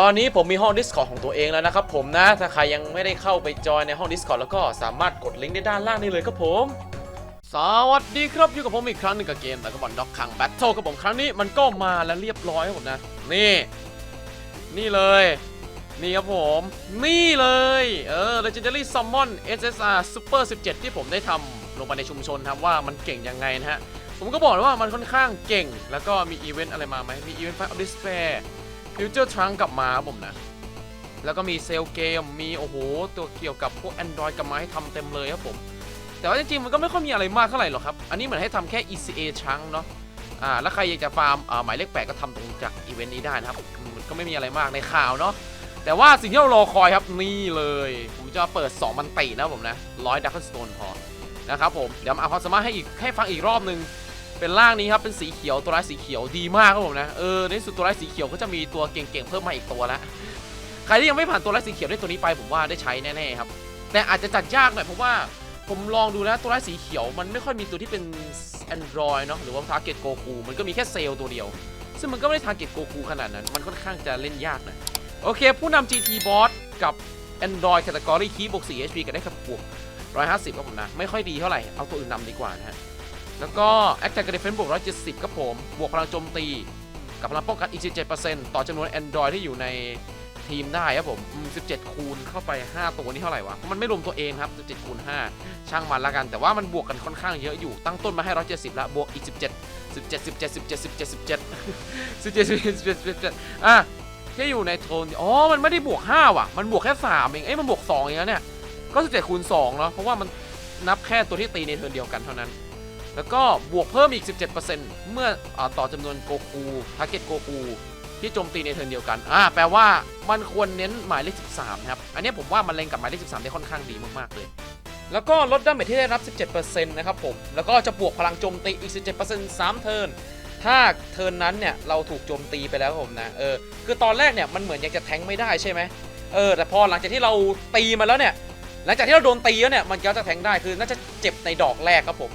ตอนนี้ผมมีห้อง Discord ของตัวเองแล้วนะครับผมนะ ถ้าใครยังไม่ได้เข้าไปจอยในห้อง Discord แล้วก็สามารถกดลิงก์ได้ด้านล่างนี้เลยครับผม สวัสดีครับอยู่กับผมอีกครั้งหนึ่งกับเกมแต่ก็บอลด็อกคังแบทเทิลกับผมครั้งนี้มันก็มาแล้วเรียบร้อยครับผมนะ นี่ นี่เลย นี่ครับผม นี่เลย เออ Legendary Summon SSR Super 17 ที่ผมได้ทำลงไปในชุมชนครับว่ามันเก่งยังไงนะฮะ ผมก็บอกเลยว่ามันค่อนข้างเก่ง แล้วก็มีอีเวนต์อะไรมาไหมมีอีเวนต์ Fight of Despair Future Trunk กลับมาครับผมนะ แล้วก็มีเซลเกม มีโอ้โห ตัวเกี่ยวกับพวก Android กลับมาให้ทำเต็มเลยครับผม แต่ว่าจริงๆ มันก็ไม่ค่อยมีอะไรมากเท่าไหร่หรอกครับ อันนี้เหมือนให้ทำแค่ ECA ชั้งเนาะ อ่า แล้วใครอยากจะฟาร์มหมายเลขแปดก็ทำตรงจากอีเวนต์นี้ได้นะครับ มันก็ไม่มีอะไรมากในข่าวเนาะ แต่ว่าสิ่งที่เรารอคอยครับนี่เลย ผมจะเปิด2มันตินะผมนะร้อยดักเกิลสโตนพอ นะครับผม เดี๋ยวมาเอาความสามารถให้อีกให้ฟังอีกรอบนึง เป็นร่างนี้ครับเป็นสีเขียวตัวร้ายสีเขียวดีมากครับผมนะเออในสุดตัวร้ายสีเขียวก็จะมีตัวเก่งๆเพิ่มมาอีกตัวล้วใครที่ยังไม่ผ่านตัวร้ายสีเขียวได้ตัวนี้ไปผมว่าได้ใช้แน่ๆครับแต่อาจจะจัดยากหน่อยเพราะว่าผมลองดูนะตัวร้ายสีเขียวมันไม่ค่อยมีตัวที่เป็น Android เนาะหรือว่า Target Goku มันก็มีแค่เซลล์ตัวเดียว ซึ่งมันก็ไม่ได้ Target Goku ขนาดนั้น มันค่อนข้างจะเล่นยากหนะโอเค ผู้นำ GT Boss กับ Android Category คีบวก4 HP กันได้ครับบวก150ครับผมนะ ไม่ค่อยดีเท่าไหร่ เอาตัวอื่นนำดีกว่านะฮะ แล้วก็ Attack กับ Defense บวก 170 ครับผม บวกพลังโจมตี กับพลังป้องกันอีก 17%ต่อจำนวน Android ที่อยู่ในทีมได้ครับผม 17 คูณเข้าไป 5 ตัวนี่เท่าไหร่วะ มันไม่รวมตัวเองครับ 17 คูณ 5 ช่างมันละกัน แต่ว่ามันบวกกันค่อนข้างเยอะอยู่ ตั้งต้นมาให้ 170 ละบวกอีก 17 17 17 17 17 17 17 17 17อะที่อยู่ในโทน อ๋อ มันไม่ได้บวก 5 ว่ะ มันบวกแค่ 3 เอง เอ้ย มันบวก 2 เองนะเนี่ย ก็ 17 คูณ 2 เนาะ เพราะว่ามันนับแค่ตัวที่ตีในเทิร์นเดียวกันเท่านั้น แล้วก็บวกเพิ่มอีก 17%เมื่ออต่อจำนวนโกคูทาร์เก็ตโกคูที่โจมตีในเทิร์นเดียวกัน อ่า แปลว่ามันควรเน้นหมายเลข 13นะครับ อันนี้ผมว่ามันเล็งกับหมายเลข 13 ได้ค่อนข้างดีมาก ๆ เลย แล้วก็ลดดาเมจที่ได้รับ 17%นะครับผม แล้วก็จะบวกพลังโจมตีอีก 17% 3 เทิร์น ถ้าเทิร์นนั้นเนี่ย เราถูกโจมตีไปแล้วผมนะ เออ คือตอนแรกเนี่ย มันเหมือนยังจะแทงไม่ได้ใช่ไหม เออ แต่พอหลังจากที่เราตีมาแล้วเนี่ย หลังจากที่เราโดนตีแล้วเนี่ย มันก็จะแทงได้ คือน่าจะเจ็บในดอกแรกครับผม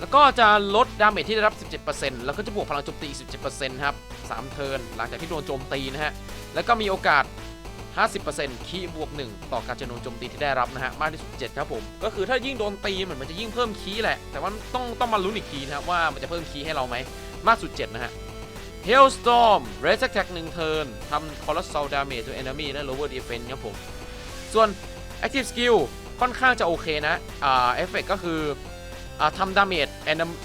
แล้วก็จะลดดาเมจที่ได้รับ 17%แล้วก็จะบวกพลังโจมตีอีก17%ครับ 3 เทิร์นหลังจากที่โดนโจมตีนะฮะ แล้วก็มีโอกาส 50%คีบวก 1 ต่อการจำนวนโจมตีที่ได้รับนะฮะ มากที่สุด7ครับผม ก็คือถ้ายิ่งโดนตีเหมือนมันจะยิ่งเพิ่มคีแหละ แต่ว่าต้องต้องมาลุ้นอีกทีนะครับว่ามันจะเพิ่มคีให้เราไหม มากสุด 7 นะฮะ Hailstorm Red Attack 1เทิร์นทำ Colossal Damage to Enemy และ Lower Defense ครับผม ส่วน Active Skill ค่อนข้างจะโอเคนะ อ่า เอฟเฟกก็คือ ทำดาเมจ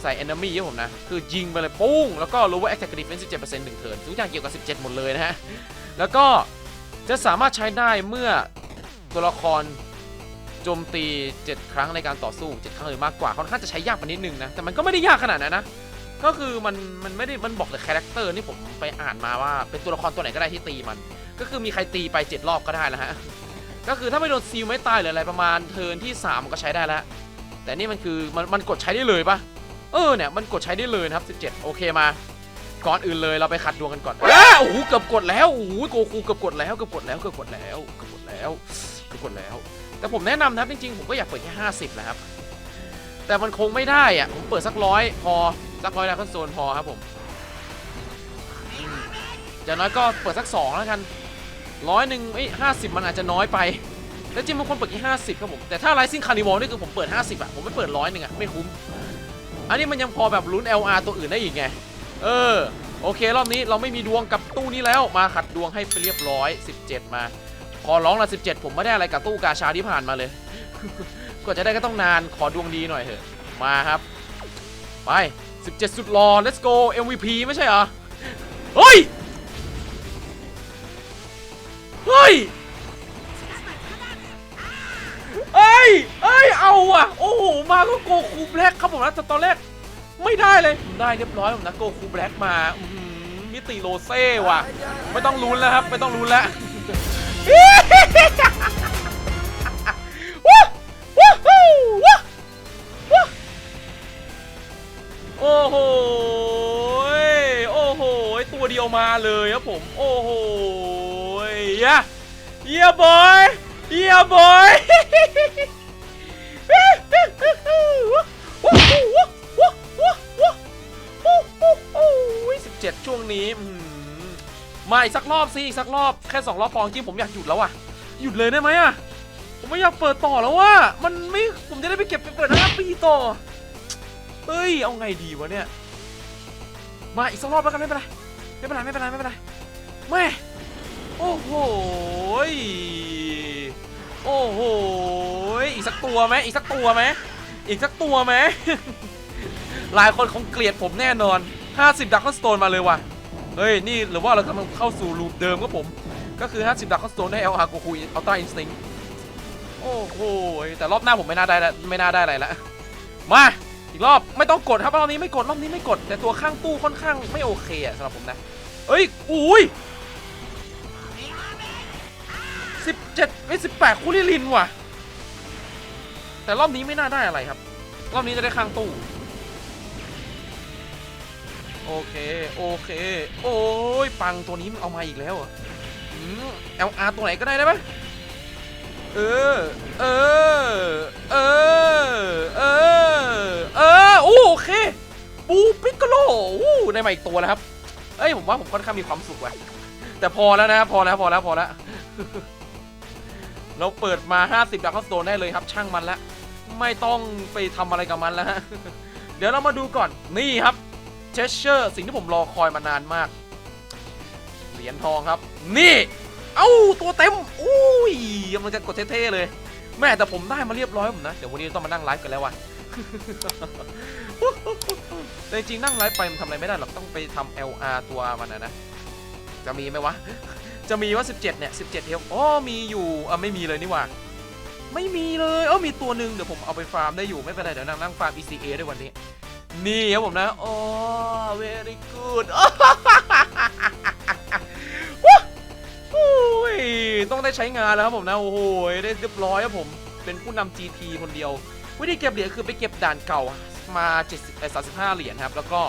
ใส่ enemy ครับผมนะ คือยิงไปเลยปุ้ง แล้วก็ lower attack defense 17%หนึ่งเทิร์นทุกอย่างเกี่ยวกับ 17 หมดเลยนะฮะ แล้วก็จะสามารถใช้ได้เมื่อตัวละครโจมตี 7 ครั้งในการต่อสู้ 7 ครั้งหรือมากกว่าค่อนข้างจะใช้ยากไปนิดนึงนะ แต่มันก็ไม่ได้ยากขนาดนั้นนะ ก็คือมันมันไม่ได้มันบอกแต่คาแรคเตอร์นี่ผมไปอ่านมาว่าเป็นตัวละครตัวไหนก็ได้ที่ตีมัน ก็คือมีใครตีไป 7 รอบก็ได้แล้วฮะ ก็คือถ้าไม่โดนซีลไม่ตายหรืออะไรประมาณเทิร์นที่3มันก็ใช้ได้แล้ว แต่นี่มันคือมันมันกดใช้ได้เลยปะเออเนี่ยมันกดใช้ได้เลยนะครับ 17 โอเคมา ก่อนอื่นเลยเราไปขัดดวงกันก่อนอ้าโอ้โหเกือบกดแล้วโอ้โหโกคูเกือบกดแล้วเกือบกดแล้วเกือบกดแล้วเกือบกดแล้วเกือบกดแล้ว แต่ผมแนะนำนะครับจริงๆผมก็อยากเปิดแค่50นะครับแต่มันคงไม่ได้อะผมเปิดสักร้อยพอสักร้อยแล้วก็โซนพอครับผมอืมอย่างน้อยก็เปิดสักสองแล้วกันร้อยหนึ่งไอ้ห้าสิบมันอาจจะน้อยไป แล้วจริงบางคนเปิดแค่ห้าสิบครับผม แต่ถ้าไ i ซิ่งคาร์นิวอลนี่คือผมเปิด 50อะผมไม่เปิดร้อยหนึ่งอะไม่คุ้ม อันนี้มันยังพอแบบลุ้น LR ตัวอื่นได้อีกไง เออ โอเค รอบนี้เราไม่มีดวงกับตู้นี้แล้วมาขัดดวงให้ไปเรียบร้อย 17 มาขอร้องละ17 ผมไม่ได้อะไรกับตู้กาชาที่ผ่านมาเลยกว่าจะได้ก็ต้องนานขอดวงดีหน่อยเถอะมาครับ ไป 17 สุดรอ let's go MVP ไม่ใช่เหรอเฮ้ย เอาอะ โอ้โห มาก็โกคูแบล็กครับผมนะแต่ตอนแรกไม่ได้เลย ได้เรียบร้อยผมนะโกคูแบล็กมาอื้อหือมิติโรเซ่ว่ะ ไม่ต้องลุ้นแล้วครับ ไม่ต้องลุ้นแล้วโอ้โห โอ้โห ตัวเดียวมาเลยครับผม โอ้โหยะเยียบอยเยียบอย สิบเจ็ดช่วงนี้มาอีกสักรอบสิอีกสักรอบแค่สองรอบพอจริงผมอยากหยุดแล้วอะหยุดเลยได้ไหมอะผมไม่อยากเปิดต่อแล้วว่ามันไม่ผมจะได้ไปเก็บไปเปิดห้าปีต่อเฮ้ยเอาไงดีวะเนี่ยมาอีกสักรอบแล้วกันไม่เป็นไรไม่เป็นไรไม่เป็นไรไม่เป็นไรแม่โอ้โหโอ้โหอีกสักตัวไหมอีกสักตัวไหมอีกสักตัวไหมหลายคนคงเกลียดผมแน่นอน 50ดักคอนสโตนมาเลยว่ะ เฮ้ย นี่หรือว่าเรากำลังเข้าสู่ลูปเดิมครับผม ก็คือ 50ดักคอนสโตนได้ LR กูคุยอัลต้าอินสติ้งโอ้โห แต่รอบหน้าผมไม่น่าได้ล้วไม่น่าได้อะไรล้วมา อีกรอบไม่ต้องกดครับรอบนี้ไม่กดรอบนี้ไม่กด แต่ตัวข้างตู้ค่อนข้างไม่โอเคอะสำหรับผมนะ เอ้ย อุ้ย17ไม่18คูริลินว่ะ แต่รอบนี้ไม่น่าได้อะไรครับ รอบนี้จะได้ข้างตู้ โอเค โอเค โอ้ย ปังตัวนี้มันเอามาอีกแล้วเหรออืม LR ตัวไหนก็ได้ได้ไหมเออ เออ เออ เออ เออ โอเคบูปิกโกโลอู้ได้มาอีกตัวแล้วครับ เอ้ย ผมว่าผมค่อนข้างมีความสุขว่ะ แต่พอแล้วนะ พอแล้ว พอแล้ว พอแล้ว เราเปิดมา 50ดักคอสโตนได้เลยครับ ช่างมันละ ไม่ต้องไปทำอะไรกับมันแล้วฮะ เดี๋ยวเรามาดูก่อน นี่ครับ เชสเชอร์สิ่งที่ผมรอคอยมานานมาก เหรียญทองครับ นี่ เอ้า ตัวเต็ม อุ้ยกำลังจะกดเท่ๆเลย แม่แต่ผมได้มาเรียบร้อยผมนะ เดี๋ยววันนี้ต้องมานั่งไลฟ์กันแล้วว่ะแต่จริงนั่งไลฟ์ไปมันทำอะไรไม่ได้หรอกต้องไปทำ LR ตัวมันนะนะ จะมีไหมวะ จะมีว่า 17 เนี่ย 17เทลอ๋อมีอยู่อะไม่มีเลยนี่ว่าไม่มีเลย เออมีตัวหนึ่งเดี๋ยวผมเอาไปฟาร์มได้อยู่ไม่เป็นไรเดี๋ยวนั่งนั่งฟาร์ม ECA ด้วยวันนี้ นี่ครับผมนะ โอ้ very good ว้าวโอ้ยต้องได้ใช้งานแล้วครับผมนะ โอ้โห ได้เรียบร้อยครับผม เป็นผู้นำ GT คนเดียว วิธีเก็บเหรียญคือไปเก็บด่านเก่ามา70เอ่อ35 เหรียญครับ แล้วก็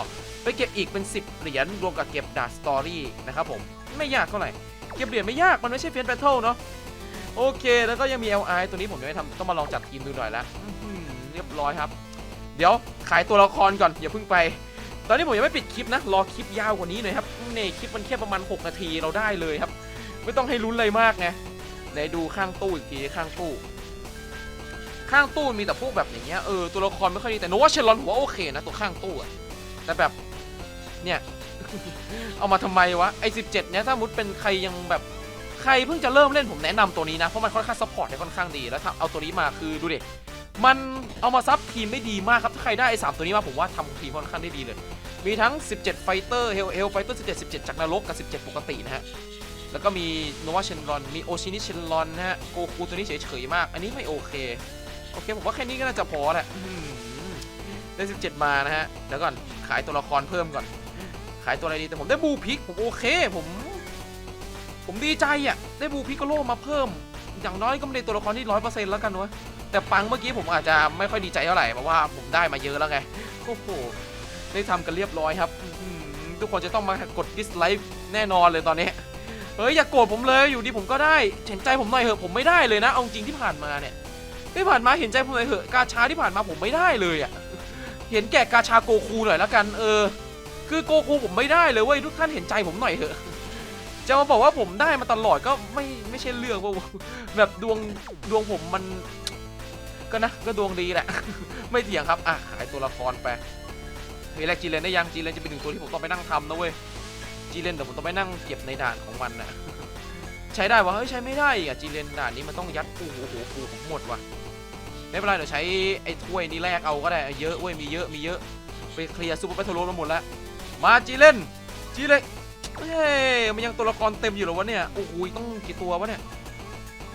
ไปเก็บอีกเป็น 10 เหรียญรวมกับเก็บด่านสตอรี่นะครับผม ไม่ยากเท่าไหร่ เก็บเหรียญไม่ยาก มันไม่ใช่เฟียนแบทเทิลเนาะ โอเค แล้วก็ยังมี LI ตัวนี้ผมยังไม่ทำต้องมาลองจัดทีมดูหน่อยละเรียบร้อยครับ เดี๋ยวขายตัวละครก่อนอย่าเพิ่งไป ตอนนี้ผมยังไม่ปิดคลิปนะ รอคลิปยาวกว่านี้หน่อยครับนี่คลิปมันแค่ประมาณ 6 นาทีเราได้เลยครับ ไม่ต้องให้ลุ้นเลยมากไงไหนดูข้างตู้อีกทีข้างตู้ ข้างตู้มีแต่พวกแบบอย่างเงี้ยเออตัวละครไม่ค่อยดีแต่โนวาเชลอนผมว่าโอเคนะตัวข้างตู้อะแต่แบบเนี่ยเอามาทำไมวะไอ้17เนี้ยถ้ามุดเป็นใครยังแบบใครเพิ่งจะเริ่มเล่นผมแนะนำตัวนี้นะ เพราะมันค่อนข้างซัพพอร์ตได้ค่อนข้างดีแล้วถ้าเอาตัวนี้มาคือดูเดิ มันเอามาซับทีมได้ดีมากครับ ถ้าใครได้ไอ้สามตัวนี้มาผมว่าทำทีมค่อนข้างได้ดีเลย มีทั้ง 17 ไฟเตอร์เฮลเฮลไฟเตอร์ 17 17 จากนรกกับ 17 ปกตินะฮะ แล้วก็มีโนวาเชนรอน มีโอชินิเชนรอนนะฮะ โกคูตัวนี้เฉยๆมาก อันนี้ไม่โอเค โอเค ผมว่าแค่นี้ก็น่าจะพอแหละได้ 17 มานะฮะ เดี๋ยวก่อน ขายตัวละครเพิ่มก่อน ขายตัวอะไรดี แต่ผมได้บูพิก ผมโอเค ผม ผมดีใจอะ ได้บูพิกโกโลมาเพิ่ม อย่างน้อยก็ไม่ได้ตัวละครที่ร้อยเปอร์เซ็นต์แล้วกันวะ แต่ปังเมื่อกี้ผมอาจจะไม่ค่อยดีใจเท่าไหร่เพราะว่าผมได้มาเยอะแล้วไงโอ้โหได้ทำกันเรียบร้อยครับทุกคนจะต้องมากดดิสไลค์แน่นอนเลยตอนนี้เฮ้ยอย่าโกรธผมเลยอยู่ดีผมก็ได้เห็นใจผมหน่อยเหอะผมไม่ได้เลยนะเอาจริงที่ผ่านมาเนี่ยที่ผ่านมาเห็นใจผมหน่อยเหอะกาชาที่ผ่านมาผมไม่ได้เลยอะ่ะเห็นแก่กาชาโกคูหน่อยละกันเออ คือโกคูผมไม่ได้เลยเว้ยทุกท่านเห็นใจผมหน่อยเหอะจะมาบอกว่าผมได้มาตลอดก็ไม่ไม่ใช่เรื่องว่าแบบดวงดวงผมมัน ก็นะก็ดวงดีแหละ ไม่เถียงครับอะขายตัวละครไปมีแรกจีเลนได้ยังจีเลนจะเป็นหนึ่งตัวที่ผมต้องไปนั่งทำนะเว้ยจีเลนแต่ผมต้องไปนั่งเก็บในด่านของมันนะใช้ได้วะเฮ้ยใช้ไม่ได้อะจีเลนด่านนี้มันต้องยัดปูโอ้โหปูผมหมดว่ะไม่เป็นไรเดี๋ยวใช้ไอ้ถ้วยนี้แลกเอาก็ได้เยอะเว้ยมีเยอะมีเยอะไปเคลียร์ซูเปอร์แบทเทิลโรมาหมดแล้วมาจีเลนจีเลนเฮ้ยมันยังตัวละครเต็มอยู่หรอวะเนี่ยโอ้โหต้องกี่ตัววะเนี่ย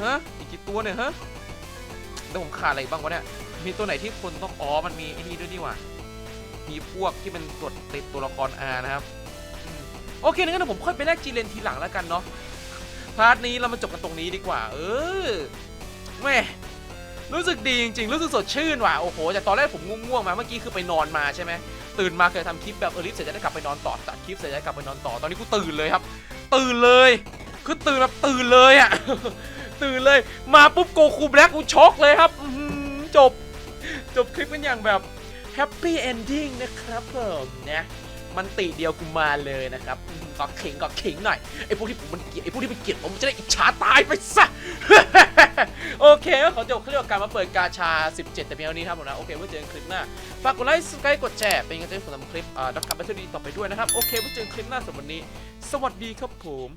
ฮะอีกกี่ตัวเนี่ยฮะ แล้วผมขาดอะไรบ้างวะเนี่ย มีตัวไหนที่คนต้องอ๋อมันมีไอ้นี่ด้วยนี่หว่า มีพวกที่เป็นตรวจติดตัวละคร R นะครับ โอเคงั้นเดี๋ยวผมค่อยไปแลกจีเลนทีหลังแล้วกันเนาะ พาร์ทนี้เรามาจบกันตรงนี้ดีกว่า เออแม่รู้สึกดีจริงๆ รู้สึกสดชื่นว่ะ โอ้โห จากตอนแรกผมง่วงๆมา เมื่อกี้คือไปนอนมาใช่ไหม ตื่นมาเคยทำคลิปแบบเออลิฟเสร็จจะได้กลับไปนอนต่อตัดคลิปเสร็จจะกลับไปนอนต่อ ตอนนี้กูตื่นเลยครับ ตื่นเลย คือตื่นแบบตื่นเลยอะ ตื่นเลย มาปุ๊บโกคูแบล็กกูช็อกเลยครับจบ จบคลิปกันอย่างแบบแฮปปี้เอนดิ้งนะครับผมนะมันติเดียวกูมาเลยนะครับอืมก็ขิงก็ขิงหน่อยไอ้พวกที่ผมมันเกลียดไอ้พวกที่มันเกลียดผมจะได้อิจฉาตายไปซะโอเคก็ขอจบคลิปกับการมาเปิดกาชา 17 แต่เพียงเท่านี้ครับผมนะโอเคไว้เจอกันคลิปหน้าฝากกดไลค์สกายกดแชร์เป็นกำลังใจให้ผมทำคลิปอ่าดักคับแบทเทอรี่ต่อไปด้วยนะครับโอเคไว้เจอกันคลิปหน้าสำหรับวันนี้ สวัสดีครับผม